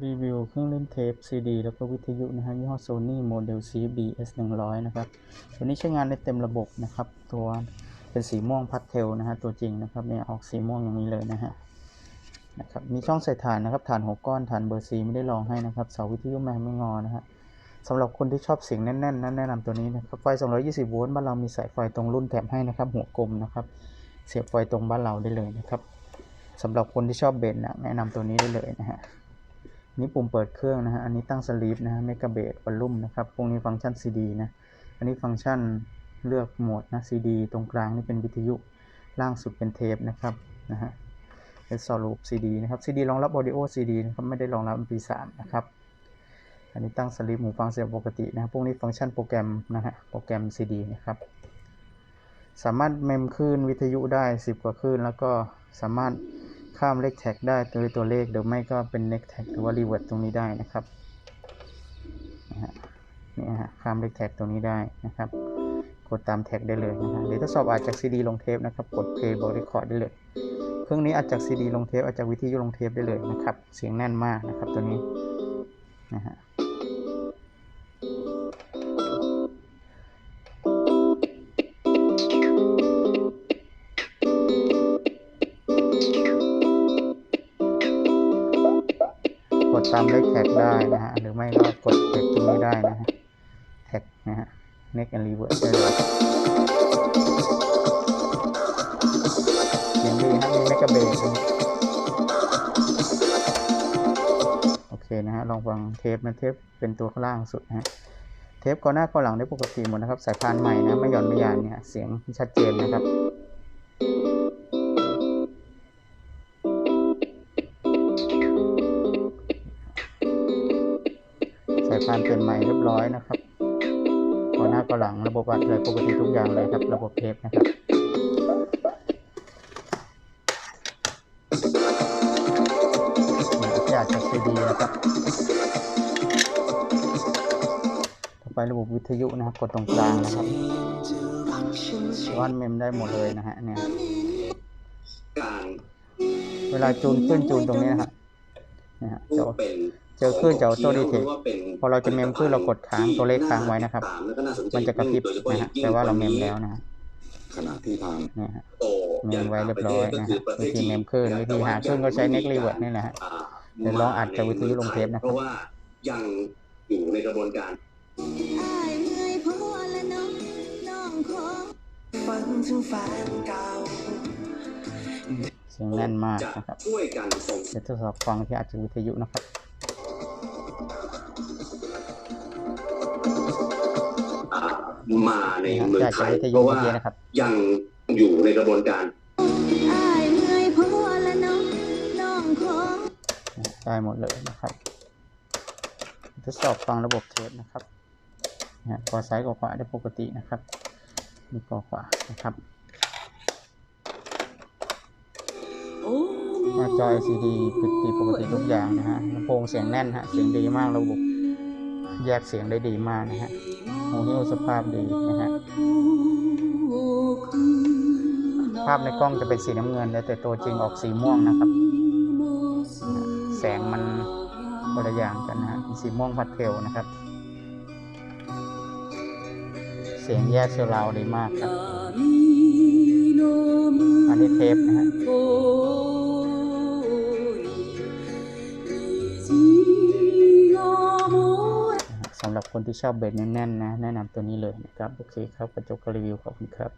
รีวิวเครื่องเล่นเทปซีดีแล้วก็วิทยุนะฮะยี่ห้อ Sony โมเดล CBS 100นะครับ ตัวนี้ใช้งานได้เต็มระบบนะครับ ตัวเป็นสีม่วงพัดเทลนะฮะ ตัวจริงนะครับเนี่ยออกสีม่วงอย่างนี้เลยนะฮะนะครับมีช่องใส่ฐานนะครับ ฐานหกก้อนฐานเบอร์ซีไม่ได้ลองให้นะครับ เสาวิทยุแมงไม่งอนะฮะสำหรับคนที่ชอบเสียงแน่นๆนั้นแนะนำตัวนี้นะครับ ไฟ 220 โวลต์บ้านเรามีสายไฟตรงรุ่นแถมให้นะครับ หัวกลมนะครับ เสียบไฟตรงบ้านเราได้เลยนะครับสำหรับคนที่ชอบเบสนะแนะนำตัวนี้ได้เลยนะฮะ นี่ปุ่มเปิดเครื่องนะฮะ อันนี้ตั้งสลีปนะฮะเมกะเบสวอลลุ่มนะครับ พวกนี้ฟังก์ชัน CD นะ อันนี้ฟังก์ชันเลือกโหมดนะ CD ตรงกลางนี่เป็นวิทยุ ล่างสุดเป็นเทปนะครับนะฮะ เป็นสรูป CD นะครับ CD รองรับ Audio CD นะครับ ไม่ได้รองรับ MP3 นะครับ อันนี้ตั้งสลีปหูฟังเสียงปกตินะครับพวกนี้ฟังก์ชันโปรแกรมนะฮะ โปรแกรม CD นะครับ สามารถเมมคลื่นวิทยุได้ 10 กว่าคลื่น แล้วก็สามารถ ข้ามเลขแท็กได้โดยตัวเลขหรือไม่ก็เป็น next tag หรือว่า revert ตรงนี้ได้นะครับนี่ฮะข้ามเลขแท็กตรงนี้ได้นะครับ กดตามแท็กได้เลยนะฮะหรือทดสอบอาจจากซีดีลงเทปนะครับ กด play บอก record ได้เลยเครื่องนี้อาจจากซีดีลงเทปอาจจากวิทยุลงเทปได้เลยนะครับ เสียงแน่นมากนะครับตัวนี้นะฮะ ตามเลขแท็กได้นะฮะ หรือไม่ก็กดแท็กตรงนี้ได้นะฮะ แท็กนะฮะ next and revert ได้เลยเสียงดีฮะมีเมกะเบสโอเคนะฮะ ลองฟังเทปนะเทปเป็นตัวข้างล่างสุดนะฮะ เทปก่อนหน้าก่อนหลังได้ปกติหมดนะครับ สายพานใหม่นะ ไม่หย่อนไม่ยานเนี่ย เสียงชัดเจนนะครับ สายพานเป็นใหม่เรียบร้อยนะครับก่อนหน้าก่อนหลังระบบอัดเลยปกติทุกอย่างเลยครับ ระบบเทปนะครับเนี่ยาจจะซีดีนะครับ ต่อไประบบวิทยุนะครับกดตรงกลางนะครับว่านเมมได้หมดเลยนะฮะเนี่ยเวลาจูนขึ้นจูนตรงนี้นะครับเนี่ยฮะจะ จอคลื่นจะ auto detect หรือว่าเป็นพอเราจะเมมคลื่นเรากดค้างตัวเลขค้างไว้นะครับตามแล้วก็น่าสนใจมันจะกระพริบโดยเฉพาะนะอย่ฮะงยิ่งแปลว่าเราเมมแล้วนะฮะขณะที่ทางเนี่ยฮะโตเมมไว้เรียบร้อยก็นะคืฮะประเทวิศธีจีนเมมคลื่นวิธีหาคลื่นก็ใช้ next revert นี่แหละฮะอ่าเดี๋ยวลองอัดจากวิทยุลงเทปนะครับเพราะว่ายังอยู่ในกระบวนการอายเมื่อยพอและน้องน้องขอฝันถึงแฟนเก่าเสียงแน่นมากจะนะครับช่วยกันส่งเดี๋ยวทดสอบฟังที่อาจจะวิทยุนะครับอ่า มาในเมืองอยากไทจะยวิทยุเพราะว่าเมื่อกี้นะครับยังอยู่ในกระบวนการอายเมื่อยพอและน้องน้องขอได้หมดเลยนะครับทดสอบฟังระบบเทปนะครับเนี่ยกอซ้ายกอขวาได้ปกตินะครับนี่กอขวานะครับหน้าจอ LCD ปิดติดปกติทุกอย่างนะฮะลำโพงเสียงแน่นฮะเสียงดีมากระบบ แยกเสียงได้ดีมากนะฮะหูหิ้วสภาพดีนะฮะภาพในกล้องจะเป็นสีน้ำเงินแต่ตัวจริงออกสีม่วงนะครับ แสงมันคนละอย่างกันนะฮะสีม่วงพัดเทลนะครับ เสียงแยกเซลล์ราวดีมากครับอันนี้เทปนะฮะำหรับคนที่ชอบเบสแน่นๆนะ แนะนำตัวนี้เลยนะครับ โอเคครับกระจกรีวิวขอบคุณครับ